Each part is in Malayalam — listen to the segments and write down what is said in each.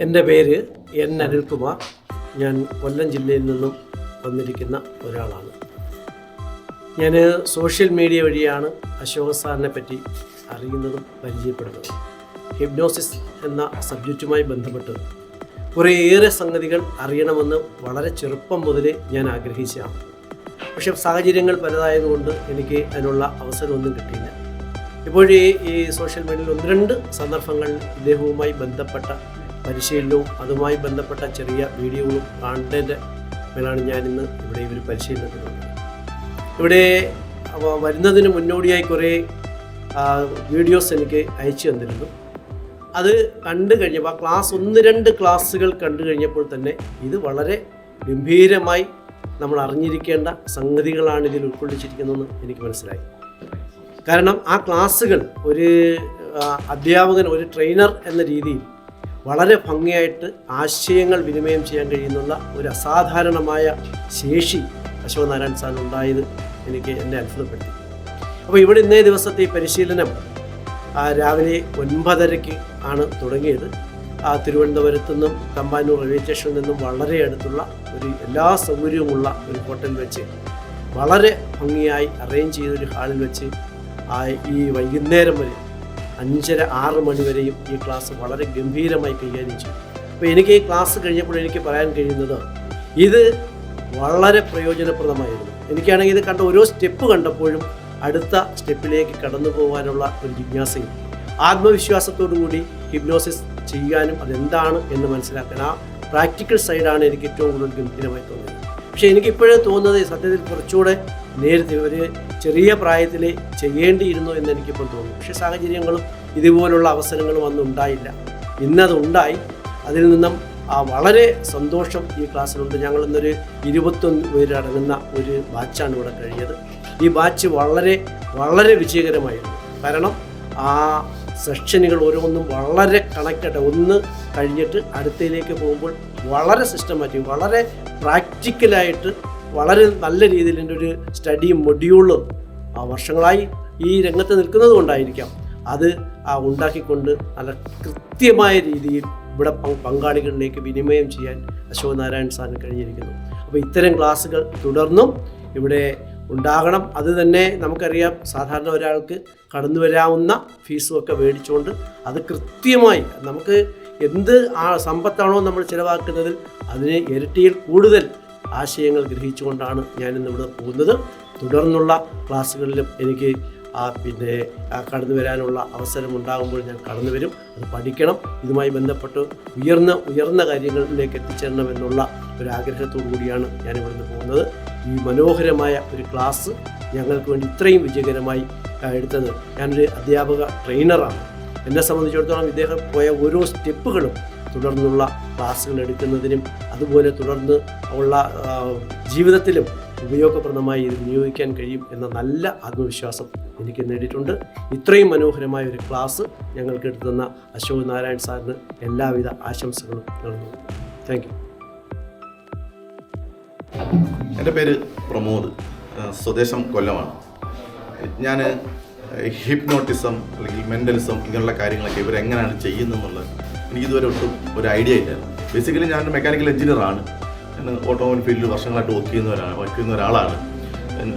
എന്റെ പേര് എൻ അനിൽകുമാർ. ഞാൻ കൊല്ലം ജില്ലയിൽ നിന്നും വന്നിരിക്കുന്ന ഒരാളാണ്. ഞാൻ സോഷ്യൽ മീഡിയ വഴിയാണ് അശോക സാറിനെ പറ്റി അറിയുന്നതും പരിചയപ്പെടുന്നതും. ഹിപ്നോസിസ് എന്ന സബ്ജക്റ്റുമായി ബന്ധപ്പെട്ട് കുറേയേറെ സംഗതികൾ അറിയണമെന്ന് വളരെ ചെറുപ്പം മുതലേ ഞാൻ ആഗ്രഹിച്ചതാണ്. പക്ഷേ സാഹചര്യങ്ങൾ പലതായതുകൊണ്ട് എനിക്ക് അതിനുള്ള അവസരമൊന്നും കിട്ടിയില്ല. ഇപ്പോഴേ ഈ സോഷ്യൽ മീഡിയയിൽ ഒന്ന് രണ്ട് സന്ദർഭങ്ങളിൽ ഇദ്ദേഹവുമായി ബന്ധപ്പെട്ട പരിശീലനവും അതുമായി ബന്ധപ്പെട്ട ചെറിയ വീഡിയോകളും കാണേണ്ട മേലാണ് ഞാനിന്ന് ഇവിടെ ഇവർ പരിശീലനത്തിനുണ്ട് ഇവിടെ വരുന്നതിന് മുന്നോടിയായി കുറേ വീഡിയോസ് എനിക്ക് അയച്ചു തന്നിരുന്നു. അത് കണ്ടു കഴിഞ്ഞപ്പോൾ ക്ലാസ് ഒന്ന് രണ്ട് ക്ലാസ്സുകൾ കണ്ടു കഴിഞ്ഞപ്പോൾ തന്നെ ഇത് വളരെ ഗംഭീരമായി നമ്മൾ അറിഞ്ഞിരിക്കേണ്ട സംഗതികളാണ് ഇതിൽ ഉൾക്കൊള്ളിച്ചിരിക്കുന്നതെന്ന് എനിക്ക് മനസ്സിലായി. കാരണം ആ ക്ലാസ്സുകൾ ഒരു അധ്യാപകൻ ഒരു ട്രെയിനർ എന്ന രീതിയിൽ വളരെ ഭംഗിയായിട്ട് ആശയങ്ങൾ വിനിമയം ചെയ്യാൻ കഴിയുന്നുള്ള ഒരു അസാധാരണമായ ശേഷി അശോകനാരായൺ സാർ ഉണ്ടായത് എനിക്ക് എന്നെ അത്ഭുതപ്പെടുത്തി. അപ്പോൾ ഇവിടെ ഇന്നേ ദിവസത്തെ ഈ പരിശീലനം രാവിലെ ഒൻപതരയ്ക്ക് ആണ് തുടങ്ങിയത്. ആ തിരുവനന്തപുരത്തു നിന്നും തമ്പാനൂർ റെയിൽവേ സ്റ്റേഷനിൽ നിന്നും വളരെ അടുത്തുള്ള ഒരു എല്ലാ സൗകര്യവുമുള്ള ഒരു ഹോട്ടൽ വെച്ച് വളരെ ഭംഗിയായി അറേഞ്ച് ചെയ്തൊരു ഹാളിൽ വെച്ച് ആ ഈ വൈകുന്നേരം വരെ അഞ്ചര ആറ് മണിവരെയും ഈ ക്ലാസ് വളരെ ഗംഭീരമായി കൈകാര്യം ചെയ്തു അപ്പോൾ എനിക്ക് ഈ ക്ലാസ് കഴിഞ്ഞപ്പോൾ എനിക്ക് പറയാൻ കഴിയുന്നത് ഇത് വളരെ പ്രയോജനപ്രദമായിരുന്നു. എനിക്കാണെങ്കിൽ ഇത് കണ്ട ഓരോ സ്റ്റെപ്പ് കണ്ടപ്പോഴും അടുത്ത സ്റ്റെപ്പിലേക്ക് കടന്നു പോകാനുള്ള ഒരു ജിജ്ഞാസയും ആത്മവിശ്വാസത്തോടു കൂടി ഹിപ്നോസിസ് ചെയ്യാനും അതെന്താണ് എന്ന് മനസ്സിലാക്കാൻ ആ പ്രാക്ടിക്കൽ സൈഡാണ് എനിക്ക് ഏറ്റവും കൂടുതൽ ഗംഭീരമായി തോന്നിയത്. പക്ഷേ എനിക്കിപ്പോഴേ തോന്നുന്നത് സത്യത്തിൽ കുറച്ചുകൂടെ നേരത്തെ ഒരു ചെറിയ പ്രായത്തിൽ ചെയ്യേണ്ടിയിരുന്നു എന്ന് എനിക്കിപ്പോൾ തോന്നുന്നു. പക്ഷേ സാഹചര്യങ്ങളും ഇതുപോലുള്ള അവസരങ്ങളും അന്ന് ഉണ്ടായില്ല. ഇന്നതുണ്ടായി. അതിൽ നിന്നും ആ വളരെ സന്തോഷം ഈ ക്ലാസ്സിലുണ്ട്. ഞങ്ങൾ ഇന്നൊരു ഇരുപത്തൊന്ന് പേരടങ്ങുന്ന ഒരു ബാച്ചാണ് ഇവിടെ കഴിഞ്ഞത്. ഈ ബാച്ച് വളരെ വളരെ വിജയകരമായിരുന്നു. കാരണം ആ സെക്ഷനുകൾ ഓരോന്നും വളരെ കണക്റ്റഡ് ഒന്ന് കഴിഞ്ഞിട്ട് അടുത്തയിലേക്ക് പോകുമ്പോൾ വളരെ സിസ്റ്റമാറ്റിക് വളരെ പ്രാക്ടിക്കലായിട്ട് വളരെ നല്ല രീതിയിൽ എന്റെ ഒരു സ്റ്റഡി മൊഡ്യൂളും വർഷങ്ങളായി ഈ രംഗത്ത് നിൽക്കുന്നത് കൊണ്ടായിരിക്കാം അത് ഉണ്ടാക്കിക്കൊണ്ട് നല്ല കൃത്യമായ രീതിയിൽ ഇവിടെ പങ്ക് പങ്കാളികളിലേക്ക് വിനിമയം ചെയ്യാൻ അശോക് നാരായൺ സാറിന് കഴിഞ്ഞിരിക്കുന്നു. അപ്പോൾ ഇത്തരം ക്ലാസ്സുകൾ തുടർന്നും ഇവിടെ ഉണ്ടാകണം. അത് തന്നെ നമുക്കറിയാം സാധാരണ ഒരാൾക്ക് കടന്നു വരാവുന്ന ഫീസും ഒക്കെ മേടിച്ചുകൊണ്ട് അത് കൃത്യമായി നമുക്ക് എന്ത് ആ സമ്പത്താണോ നമ്മൾ ചിലവാക്കുന്നതിൽ അതിന് ഇരട്ടിയിൽ കൂടുതൽ ആശയങ്ങൾ ഗ്രഹിച്ചുകൊണ്ടാണ് ഇവിടെ പോകുന്നത്. തുടർന്നുള്ള ക്ലാസ്സുകളിലും എനിക്ക് ആ പിന്നെ കടന്നു വരാനുള്ള അവസരം ഉണ്ടാകുമ്പോൾ ഞാൻ കടന്നു വരും. അത് പഠിക്കണം. ഇതുമായി ബന്ധപ്പെട്ട് ഉയർന്ന ഉയർന്ന കാര്യങ്ങളിലേക്ക് എത്തിച്ചേരണം എന്നുള്ള ഒരു ആഗ്രഹത്തോടു കൂടിയാണ് ഞാൻ ഇവിടുന്ന് പോകുന്നത്. ഈ മനോഹരമായ ഒരു ക്ലാസ് ഞങ്ങൾക്ക് വേണ്ടി ഇത്രയും വിജയകരമായി എടുത്തത് ഞാനൊരു അധ്യാപക ട്രെയിനറാണ് എന്നെ സംബന്ധിച്ചിടത്തോളം ഇദ്ദേഹം പോയ ഓരോ സ്റ്റെപ്പുകളും തുടർന്നുള്ള ക്ലാസ്സുകൾ എടുക്കുന്നതിനും അതുപോലെ തുടർന്ന് ഉള്ള ജീവിതത്തിലും ഉപയോഗപ്രദമായി ഇത് വിനിയോഗിക്കാൻ കഴിയും എന്ന നല്ല ആത്മവിശ്വാസം എനിക്ക് നേടിയിട്ടുണ്ട്. ഇത്രയും മനോഹരമായ ഒരു ക്ലാസ് ഞങ്ങൾക്ക് എടുത്തുന്ന അശോക് നാരായൺ സാറിന് എല്ലാവിധ ആശംസകളും നൽകുന്നു താങ്ക് യു എന്റെ പേര് പ്രമോദ് സ്വദേശം കൊല്ലമാണ്. ഞാൻ ഹിപ്നോട്ടിസം അല്ലെങ്കിൽ മെന്റലിസം ഇങ്ങനെയുള്ള കാര്യങ്ങളൊക്കെ ഇവരെങ്ങനെയാണ് ചെയ്യുന്നതെന്നുള്ളത് എനിക്ക് ഇതുവരെ ഒട്ടും ഒരു ഐഡിയ ഇല്ലായിരുന്നു. ബേസിക്കലി ഞാനൊരു മെക്കാനിക്കൽ എഞ്ചിനീയറാണ് ഞാൻ ഓട്ടോമൊബൈൽ ഫീൽഡിൽ വർഷങ്ങളായിട്ട് വർക്ക് ചെയ്യുന്നവരാണ് വർക്ക് ചെയ്യുന്ന ഒരാളാണ്.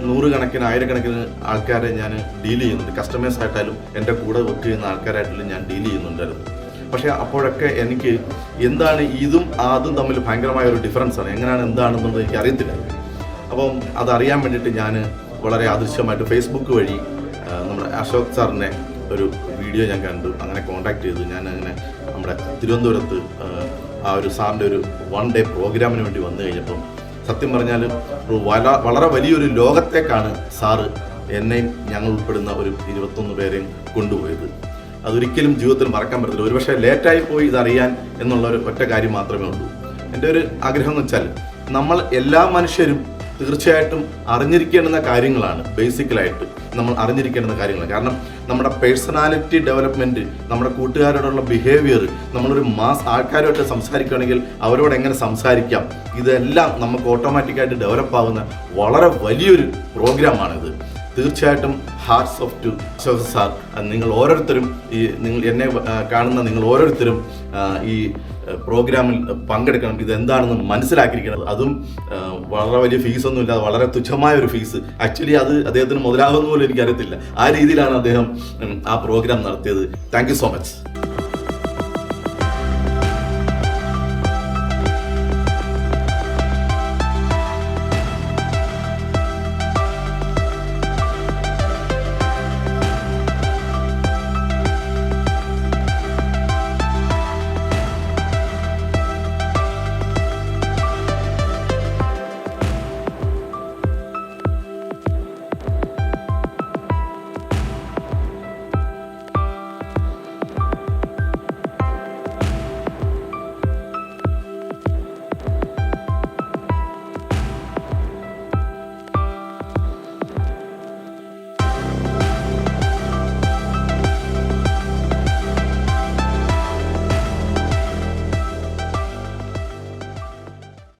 നൂറുകണക്കിന് ആയിരക്കണക്കിന് ആൾക്കാരെ ഞാൻ ഡീൽ ചെയ്യുന്നുണ്ട്. കസ്റ്റമേഴ്സ് ആയിട്ടാലും എന്റെ കൂടെ വർക്ക് ചെയ്യുന്ന ആൾക്കാരായിട്ടും ഞാൻ ഡീൽ ചെയ്യുന്നുണ്ടായിരുന്നു. പക്ഷേ അപ്പോഴൊക്കെ എനിക്ക് എന്താണ് ഇതും അതും തമ്മിൽ ഭയങ്കരമായ ഒരു ഡിഫറൻസ് ആണ്. എങ്ങനെയാണ് എന്താണെന്നുള്ളത് എനിക്ക് അറിയത്തില്ലായിരുന്നു അപ്പം അതറിയാൻ വേണ്ടിയിട്ട് ഞാൻ വളരെ അദൃശ്യമായിട്ട് ഫേസ്ബുക്ക് വഴി നമ്മുടെ അശോക് സാറിന്റെ ഒരു വീഡിയോ ഞാൻ കണ്ടു. അങ്ങനെ കോൺടാക്ട് ചെയ്തു. ഞാൻ അങ്ങനെ നമ്മുടെ തിരുവനന്തപുരത്ത് ആ, ഒരു സാറിന്റെ ഒരു വൺ ഡേ പ്രോഗ്രാമിന് വേണ്ടി വന്നു കഴിഞ്ഞപ്പം സത്യം പറഞ്ഞാൽ ഒരു വളരെ വലിയൊരു ലോകത്തേക്കാണ് സാറ് എന്നെയും ഞങ്ങൾ ഉൾപ്പെടുന്ന ഒരു ഇരുപത്തൊന്ന് പേരെയും കൊണ്ടുപോയത്. അതൊരിക്കലും ജീവിതത്തിൽ മറക്കാൻ പറ്റത്തില്ല. ഒരുപക്ഷെ ലേറ്റായി പോയി ഇതറിയാൻ എന്നുള്ള ഒരു ഒറ്റ കാര്യം മാത്രമേ ഉള്ളൂ. എന്റെ ഒരു ആഗ്രഹം എന്ന് വെച്ചാൽ നമ്മൾ എല്ലാ മനുഷ്യരും തീർച്ചയായിട്ടും അറിഞ്ഞിരിക്കേണ്ടുന്ന കാര്യങ്ങളാണ് ബേസിക്കലായിട്ട്. നമ്മൾ അറിഞ്ഞിരിക്കേണ്ടുന്ന കാര്യങ്ങൾ കാരണം നമ്മുടെ പേഴ്സണാലിറ്റി ഡെവലപ്മെന്റ് നമ്മുടെ കൂട്ടുകാരോടുള്ള ബിഹേവിയർ നമ്മളൊരു മാസ് ആൾക്കാരുമായിട്ട് സംസാരിക്കുകയാണെങ്കിൽ അവരോട് എങ്ങനെ സംസാരിക്കാം? ഇതെല്ലാം നമുക്ക് ഓട്ടോമാറ്റിക്കായിട്ട് ഡെവലപ്പ് ആവുന്ന വളരെ വലിയൊരു പ്രോഗ്രാമാണിത് തീർച്ചയായിട്ടും hats off to Ashok sir നിങ്ങൾ ഓരോരുത്തരും ഈ നിങ്ങൾ എന്നെ കാണുന്ന നിങ്ങൾ ഓരോരുത്തരും ഈ പ്രോഗ്രാമിൽ പങ്കെടുക്കണം. ഇതെന്താണെന്ന് മനസ്സിലാക്കിയിരിക്കണം. അതും വളരെ വലിയ ഫീസൊന്നും ഇല്ലാതെ വളരെ തുച്ഛമായ ഒരു ഫീസ് ആക്ച്വലി അത് അദ്ദേഹത്തിന് മുതലാകുന്ന പോലും എനിക്കറിയത്തില്ല. ആ രീതിയിലാണ് അദ്ദേഹം ആ പ്രോഗ്രാം നടത്തിയത്. Thank so much